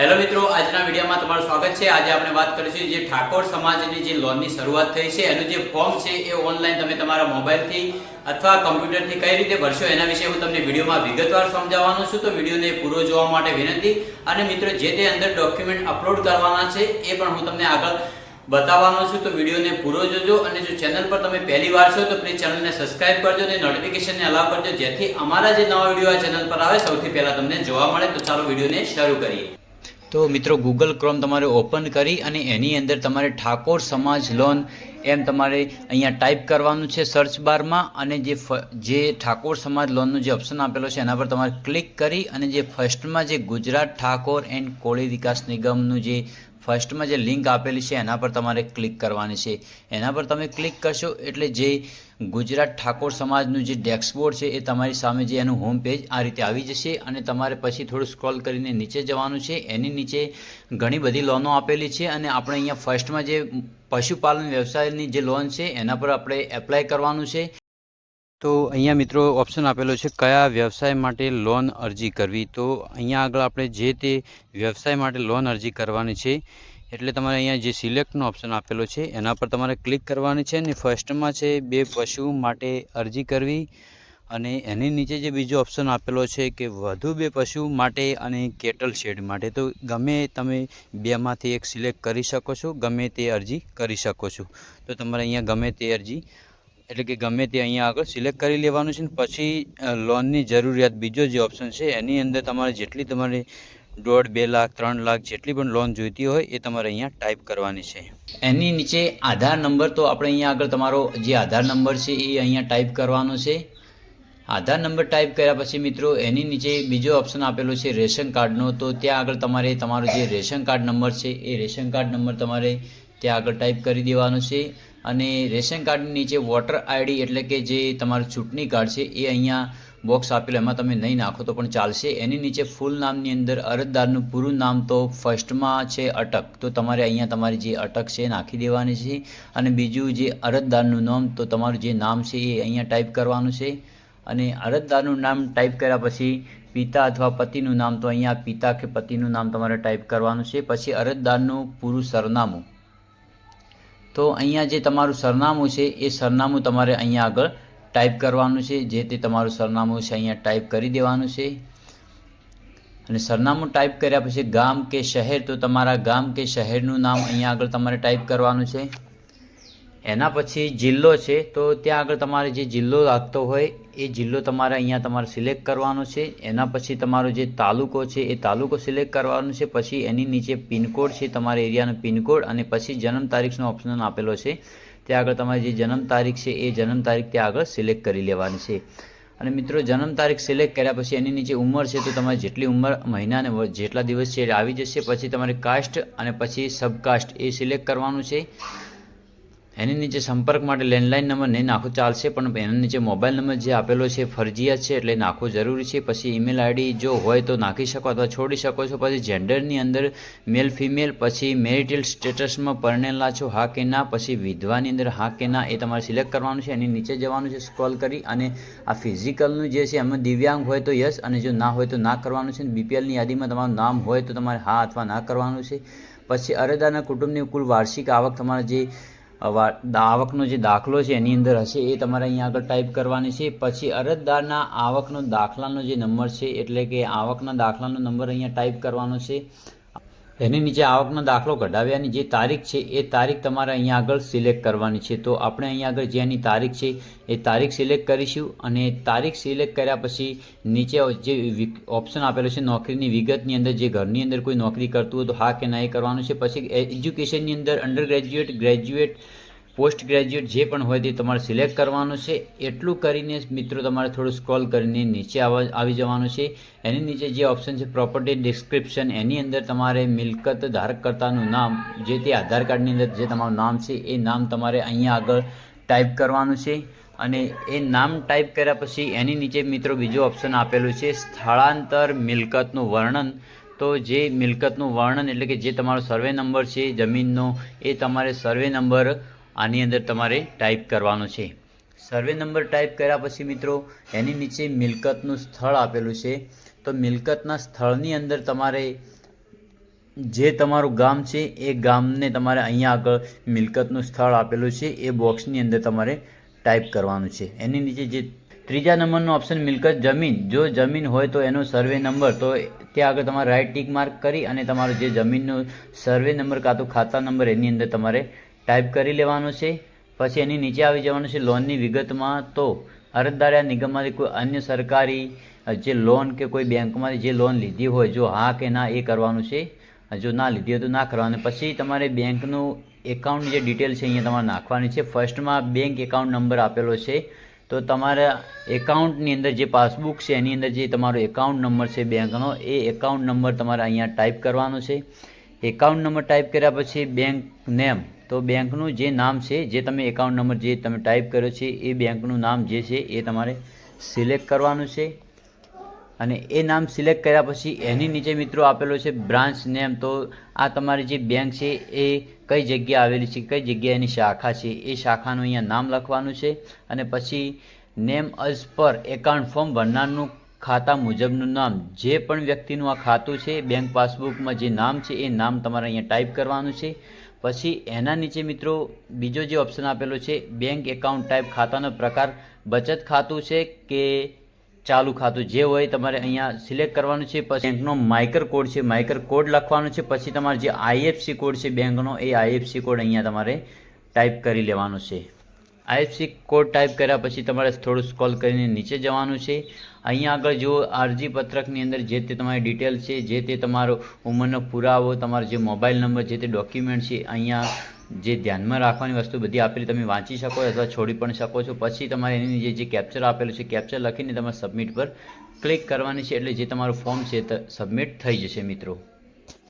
Hello મિત્રો, આજના વિડીયોમાં તમારું સ્વાગત છે. આજે આપણે વાત કરીશું જે ઠાકોર સમાજની જે લોનની શરૂઆત થઈ છે, એનું જે ફોર્મ છે એ ઓનલાઈન તમે તમારા મોબાઈલથી અથવા કમ્પ્યુટરથી કઈ રીતે ભરશો એના વિશે હું તમને વિડીયોમાં વિગતવાર સમજાવવાનો છું. તો વિડીયોને પૂરો જોવા માટે વિનંતી. અને મિત્રો, જે તે અંદર ડોક્યુમેન્ટ અપલોડ કરવાના છે એ પણ હું તમને આગળ બતાવવાનો છું. તો વિડીયોને પૂરો જોજો અને જો ચેનલ પર તમે પહેલી વાર છો તો પ્લીઝ ચેનલને સબસ્ક્રાઇબ કરજો અને નોટિફિકેશનને અલાવ કરજો. જેથી અમારા જે નવા વીડિયો આ ચેનલ પર આવે, સૌથી પહેલાં તમને જોવા મળે. તો ચાલો વિડીયોને શરૂ કરીએ. તો મિત્રો ગૂગલ ક્રોમ તમારે ઓપન કરી અને એની અંદર તમારે ઠાકોર સમાજ લોન એમ તમારે અહીંયા ટાઈપ કરવાનું છે સર્ચ બારમાં અને જે જે ઠાકોર સમાજ લોનનો જે ઓપ્શન આપેલો છે એના પર તમારે ક્લિક કરી અને જે ફર્સ્ટમાં જે ગુજરાત ઠાકોર એન્ડ કોળી વિકાસ નિગમનું જે ફર્સ્ટમાં જે લિંક આપેલી છે, એના પર તમારે ક્લિક કરવાની છે. એના પર તમે ક્લિક કરશો એટલે જે ગુજરાત ઠાકોર સમાજનું જે ડેસ્કબોર્ડ છે, એ તમારી સામે જે એનું હોમ પેજ આ રીતે આવી જશે અને તમારે પછી થોડું સ્ક્રોલ કરીને નીચે જવાનું છે. એની નીચે ઘણી બધી લોનો આપેલી છે અને આપણે અહીંયા ફર્સ્ટમાં જે પશુપાલન વ્યવસાયની જે લોન છે, એના પર આપણે એપ્લાય કરવાનું છે. તો અહીંયા મિત્રો ઓપ્શન આપેલો છે, કયા વ્યવસાય માટે લોન અરજી કરવી? તો અહીંયા આગળ આપણે જે તે વ્યવસાય માટે લોન અરજી કરવાની છે, એટલે તમારે અહીંયા જે સિલેક્ટનો ઓપ્શન આપેલો છે, એના પર તમારે ક્લિક કરવાની છે અને ફર્સ્ટમાં છે બે પશુ માટે અરજી કરવી અને એની નીચે જે બીજો ઓપ્શન આપેલો છે કે વધુ બે પશુ માટે અને કેટલ શેડ માટે. તો ગમે તમે બેમાંથી એક સિલેક્ટ કરી શકો છો, ગમે તે અરજી કરી શકો છો. તો તમારે અહીંયા ગમે તે અરજી એટલે કે ગમે તે અહીંયા આગળ સિલેક્ટ કરી લેવાનું છે પછી લોનની જરૂરિયાત બીજો જે ઓપ્શન છે, એની અંદર તમારે જેટલી તમારે દોઢ, બે લાખ, ત્રણ લાખ જેટલી પણ લોન જોઈતી હોય, એ તમારે અહીંયા ટાઈપ કરવાની છે. એની નીચે આધાર નંબર તો આપણે અહીંયા આગળ તમારો જે આધાર નંબર છે એ અહીંયા ટાઈપ કરવાનો છે. આધાર નંબર ટાઈપ કર્યા પછી મિત્રો, એની નીચે બીજો ઓપ્શન આપેલો છે રેશન કાર્ડનો. તો ત્યાં આગળ તમારે, તમારો જે રેશન કાર્ડ નંબર છે, એ રેશન કાર્ડ નંબર તમારે ત્યાં આગળ ટાઈપ કરી દેવાનો છે. અને રેશન કાર્ડની નીચે વોટર આઈડી એટલે કે જે તમારું ચૂંટણી કાર્ડ છે, એ અહીંયા બોક્સ આપેલું, એમાં તમે નહીં નાખો તો પણ ચાલશે. એની નીચે ફૂલ નામની અંદર અરજદારનું પૂરું નામ તો ફર્સ્ટમાં છે અટક. તો તમારે અહીંયા તમારી જે અટક છે નાખી દેવાની છે. અને બીજું જે અરજદારનું નામ, તો તમારું જે નામ છે એ અહીંયા ટાઈપ કરવાનું છે. અને અરજદારનું નામ ટાઈપ કર્યા પછી પિતા અથવા પતિનું નામ તો અહીંયા પિતા કે પતિનું નામ તમારે ટાઈપ કરવાનું છે. પછી અરજદારનું પૂરું સરનામું. તો અહીંયા જે તમારું સરનામું છે, એ સરનામું તમારે અહીંયા આગળ ટાઈપ કરવાનું છે. જે તે તમારું સરનામું છે, અહીંયા ટાઈપ કરી દેવાનું છે. અને સરનામું ટાઈપ કર્યા પછી ગામ કે શહેર, તો તમારા ગામ કે શહેરનું નામ અહીંયા આગળ તમારે ટાઈપ કરવાનું છે. એના પછી જિલ્લો છે, તો ત્યાં આગળ તમારે જે જિલ્લો લાગતો હોય, એ જિલ્લો તમારે અહીંયા તમારે સિલેક્ટ કરવાનો છે. એના પછી તમારો જે તાલુકો છે, એ તાલુકો સિલેક્ટ કરવાનો છે. પછી એની નીચે પિનકોડ છે, તમારા એરિયાનો પિનકોડ અને પછી જન્મ તારીખનો ઓપ્શન આપેલો છે. ત્યાં આગળ તમારી જે જન્મ તારીખ છે, એ જન્મ તારીખ ત્યાં આગળ સિલેક્ટ કરી લેવાની છે. અને મિત્રો, જન્મ તારીખ સિલેક્ટ કર્યા પછી એની નીચે ઉંમર છે, તો તમારી જેટલી ઉંમર મહિના અને જેટલા દિવસ છે, એ આવી જશે. પછી તમારે કાસ્ટ અને પછી સબકાસ્ટ એ સિલેક્ટ કરવાનું છે. એની નીચે સંપર્ક માટે લેન્ડલાઇન નંબર નહીં, નાખો ચાલશે, પણ એના નીચે મોબાઈલ નંબર જે આપેલો છે, ફરજિયાત છે, એટલે નાખવો જરૂરી છે. પછી ઈમેલ આઈડી જો હોય તો નાખી શકો અથવા છોડી શકો છો. પછી જેન્ડરની અંદર મેલ, ફિમેલ, પછી મેરિટલ સ્ટેટસમાં પરણેલા છો, હા કે ના. પછી વિધવાની અંદર હા કે ના એ તમારે સિલેક્ટ કરવાનું છે. એની નીચે જવાનું છે, સ્ક્રોલ કરી અને આ ફિઝિકલનું જે છે, એમાં દિવ્યાંગ હોય તો યસ અને જો ના હોય તો ના કરવાનું છે. બીપીએલની યાદીમાં તમારું નામ હોય તો તમારે હા અથવા ના કરવાનું છે. પછી અરજદારના કુટુંબની કુલ વાર્ષિક આવક તમારા જે આવકનો જે દાખલો છે એની અંદર હશે, એ તમારે અહીંયા આગળ ટાઈપ કરવાની છે. પછી અરજદારના આવકનો દાખલાનો જે નંબર છે, એટલે કે આવકના દાખલાનો નંબર અહીંયા ટાઈપ કરવાનો છે. એની નીચે આવકનો દાખલો કઢાવ્યાની જે તારીખ છે, એ તારીખ તમારે અહીંયા આગળ સિલેક્ટ કરવાની છે. તો આપણે અહીંયા આગળ જે એની તારીખ છે, એ તારીખ સિલેક્ટ કરીશું અને તારીખ સિલેક્ટ કર્યા પછી નીચે જે ઓપ્શન આપેલો છે, નોકરીની વિગતની અંદર, જે ઘરની અંદર કોઈ નોકરી કરતું હોય તો હા કે ના એ કરવાનું છે. પછી એજ્યુકેશનની અંદર undergraduate graduate postgraduate જે પણ હોય તે તમારે સિલેક્ટ કરવાનું છે. એટલું કરીને મિત્રો તમારે થોડું સ્ક્રોલ કરીને નીચે આવી જવાનું છે. એની નીચે જે ઓપ્શન છે પ્રોપર્ટી ડિસ્ક્રિપ્શન એની અંદર તમારે મિલકત ધારકકર્તાનું નામ, જે તે આધાર કાર્ડની અંદર જે તમારું નામ છે, એ નામ તમારે અહીંયા આગળ ટાઈપ કરવાનું છે. અને એ નામ ટાઈપ કર્યા પછી એની નીચે મિત્રો બીજો ઓપ્શન આપેલું છે, સ્થળાંતર મિલકતનું વર્ણન. તો જે મિલકતનું વર્ણન એટલે કે જે તમારો સર્વે નંબર છે, જમીનનો, એ તમારે સર્વે નંબર આની અંદર તમારે ટાઈપ કરવાનો છે. સર્વે નંબર ટાઈપ કર્યા પછી મિત્રો, એની નીચે મિલકતનું સ્થળ આપેલું છે. તો મિલકતના સ્થળની અંદર તમારે જે તમારું ગામ છે, એ ગામને તમારે અહીંયા આગળ મિલકતનું સ્થળ આપેલું છે. એ બોક્સની અંદર તમારે ટાઈપ કરવાનું છે. એની નીચે જે ત્રીજા નંબરનો ઓપ્શન મિલકત જમીન. જો જમીન હોય તો એનો સર્વે નંબર તો ત્યાં આગળ તમારે રાઈટ ટીક માર્ક કરી અને તમારો જે જમીનનો સર્વે નંબર કાં તો ખાતા નંબર એની અંદર તમારે ટાઈપ કરી લેવાનો છે, પછી એની નીચે આવી જવાનું છે લોનની વિગતમાં. તો અરજદારે આ નિગમમાંથી કોઈ અન્ય સરકારી જે લોન કે કોઈ બેંકમાંથી જે લોન લીધી હોય, જો હા કે ના એ કરવાનું છે. જો ના લીધી હોય તો ના કરવાનું. પછી તમારે બેંકનું એકાઉન્ટ જે ડિટેલ છે અહીંયા તમારે નાખવાની છે. ફર્સ્ટમાં બેંક એકાઉન્ટ નંબર આપેલો છે. તો તમારા એકાઉન્ટની અંદર જે પાસબુક છે, એની અંદર જે તમારો એકાઉન્ટ નંબર છે બેંકનો, એ એકાઉન્ટ નંબર તમારે અહીંયા ટાઈપ કરવાનો છે. એકાઉન્ટ નંબર ટાઈપ કર્યા પછી બેંક નેમ તો બેંકનું જે નામ છે, જે તમે એકાઉન્ટ નંબર જે તમે ટાઈપ કર્યો છે, એ બેંકનું નામ જે છે, એ તમારે સિલેક્ટ કરવાનું છે. અને એ નામ સિલેક્ટ કર્યા પછી એની નીચે મિત્રો આપેલો છે બ્રાન્ચ નેમ તો આ તમારી જે બેંક છે, એ કઈ જગ્યાએ આવેલી છે, કઈ જગ્યાએ એની શાખા છે, એ શાખાનું અહીંયા નામ લખવાનું છે. અને પછી name as per account form ભરનારનું ખાતા મુજબનું નામ. જે પણ વ્યક્તિનું આ ખાતું છે બેંક પાસબુકમાં જે નામ છે, એ નામ તમારે અહીંયા ટાઈપ કરવાનું છે. પછી એના નીચે મિત્રો બીજો જે ઓપ્શન આપેલો છે બેંક એકાઉન્ટ ટાઈપ ખાતાનો પ્રકાર, બચત ખાતું છે કે ચાલુ ખાતું? જે હોય તમારે અહીંયા સિલેક્ટ કરવાનું છે, પછી બેંકનો માઇકર કોડ છે માઇકર કોડ લખવાનો છે, પછી તમારે જે આઈએફસી કોડ છે બેંકનો એ આઈએફસી કોડ અહીંયા તમારે ટાઈપ કરી લેવાનો છે. આઈએફસી કોડ ટાઈપ કર્યા પછી તમારે થોડું સ્કોલ કરીને નીચે જવાનું છે. અહીંયા આગળ જો અરજી પત્રકની અંદર જે તે તમારી ડિટેલ છે, જે તે તમારો ઉંમરનો પુરાવો, તમારો જે મોબાઈલ નંબર જે તે ડોક્યુમેન્ટ છે, અહીંયા જે ધ્યાનમાં રાખવાની વસ્તુ બધી આપેલી તમે વાંચી શકો અથવા છોડી પણ શકો છો. પછી તમારે એની જે જે કેપ્ચર આપેલું છે કેપ્ચર લખીને તમારે સબમિટ પર ક્લિક કરવાની છે, એટલે જે તમારું ફોર્મ છે સબમિટ થઈ જશે મિત્રો.